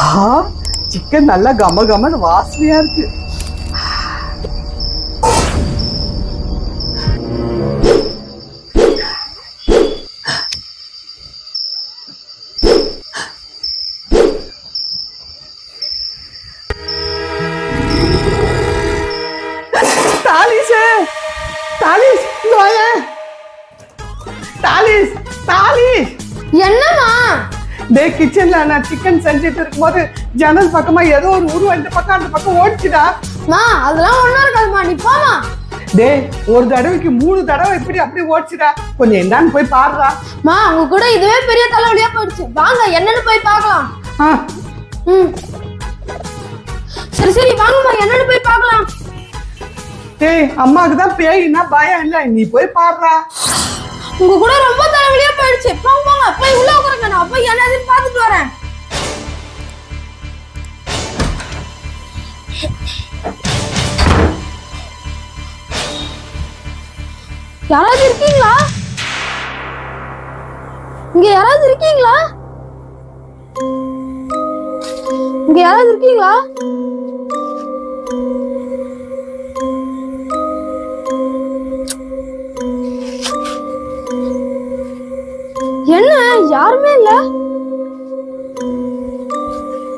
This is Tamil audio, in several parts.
ஆ சிக்கன் நல்லா கம கமன்னு வாசனையா இருக்கு. தாலிஸ் தாலிஸ் இங்க டே கிச்சன்ல நான் சிக்கன் செஞ்சுட்டு இருக்கும்போது ஜன்னல் பக்கமா ஏதோ ஒரு உருவம் இந்த பக்கம் அந்த பக்கம் ஓடிச்சுடா. மா அதெல்லாம் ஒண்ணும் இருக்காதுமா நீ போமா டே ஒரு தடவைக்கு மூணு தடவை இப்படி அப்படி ஓடிச்சுடா. கொஞ்சம் என்னன்னு போய் பாருடா. மா உங்க கூட இதுவே பெரிய தலைவலியா போயிடுச்சு. வாங்க என்னன்னு போய் பார்க்கலாம். ம். சரி சரி வாங்கம்மா என்னன்னு போய் பார்க்கலாம். டேய் அம்மாவுக்கு தான் பேயின்னா பயம் இல்ல. நீ போய் பாருடா. உங்க கூட ரொம்ப தலைவலியா ஆயிடுச்சு போங்க போங்க. போய் உள்ள உட்காருங்க. நான் போய் என்னதுன்னு பார்த்துட்டு வரேன். யாராவது இருக்கீங்களா? இங்க யாராவது இருக்கீங்களா? இங்க யாராவது இருக்கீங்களா? என்ன? யாருமே இல்ல?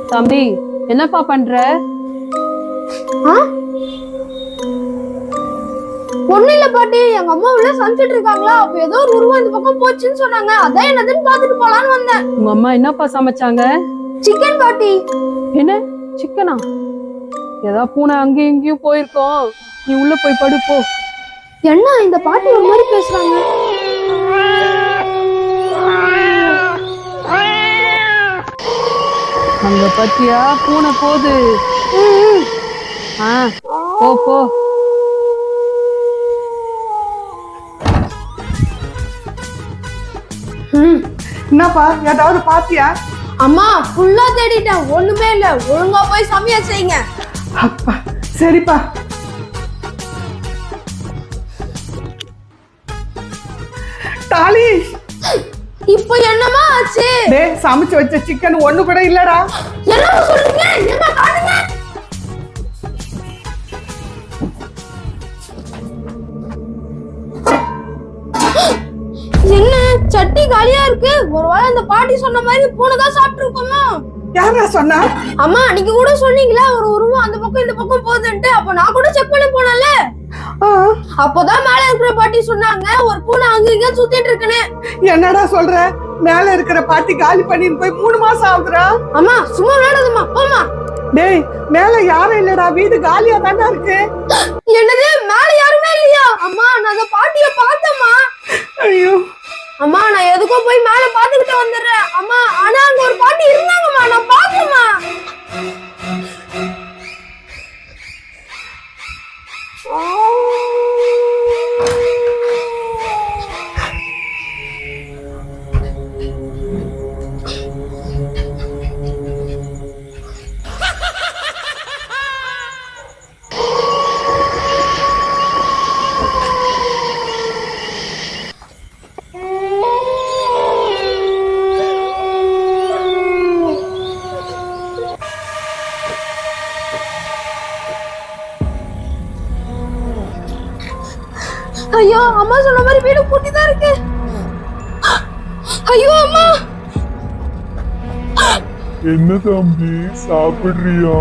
தம்பி என்னப்பா பண்ற? ஆ? ஒண்ணும் இல்ல பாட்டி. எங்க அம்மா உள்ள சமைச்சிட்டு இருக்காங்களா? அப்ப ஏதோ ஒரு உருவம் இந்த பக்கம் போச்சுன்னு சொன்னாங்க. அதான் என்னதுன்னு பாத்துட்டு போலான்னு வந்தேன். உங்க அம்மா என்னப்பா சமைச்சாங்க? சிக்கன் பாட்டி. என்ன? சிக்கனா ஏதா பூனை அங்கேயும் இங்கேயும் போயிருக்கோம். நீ உள்ள போய் படு போ என்ன இந்த பாட்டி ஒரு மாதிரி பேசுறாங்க? அங்க பத்தியா? பூனை போகுது. ஆ போ போ. என்னப்பா ஏதாவது பாத்தியா? அம்மா ஃபுல்லா தேடிட்டேன். ஒண்ணுமே இல்ல. ஒழுங்கா போய் சமையல் செய்யுங்க. அப்பா சரிப்பா. தாலிஷ் இப்போ என்னமா ஆச்சு? டே சமைச்சு வச்ச சிக்கன் ஒண்ணு கூட இல்லடா. என்னமா சொல்றீங்க? என்ன காட்டுங்க. என்ன சட்டி காலியா இருக்கு? ஒருவேளை அந்த பாட்டி சொன்ன மாதிரி பூனை தான் சாப்பிட்டு இருக்கோமோ யாரா சொன்னா? அம்மா அன்னைக்கு கூட சொன்னீங்களா? ஒரு உருவம் அந்த பக்கம் இந்த பக்கம் போகுதுன்ட்டு. அப்ப நான் கூட செக் பண்ணி போனேன்ல. ஆ, அப்போதான் மேல இருக்கிற பாட்டி சொன்னாங்க ஒரு பூனை அங்க இங்க சுத்திட்டு இருக்குன்னு. என்னடா சொல்ற? மேல இருக்கிற பாட்டி காலி பண்ணிட்டு போய் மூணு மாசம் ஆகுதுடா. அம்மா சும்மா விளையாடுதுமா போமா டேய் மேல யாரும் இல்லடா வீடு காலியா தானே இருக்கு. என்னது மேல யாருமே இல்லையா? அம்மா நான் அந்த பாட்டிய பார்த்தேம்மா. ஐயோ. அம்மா நான் எதுக்கும் போய் மேல பாத்துக்கிட்டு வந்துடுறேன். அம்மா ஆனா அங்க ஒரு பாட்டி இருந்தாங்கம்மா நான் பார்த்தேம்மா ஐயோ அம்மா சொன்ன மாதிரி வீடு பூட்டி தான் இருக்கு. ஐயோ அம்மா. என்ன தம்பி சாப்பிடுறியா?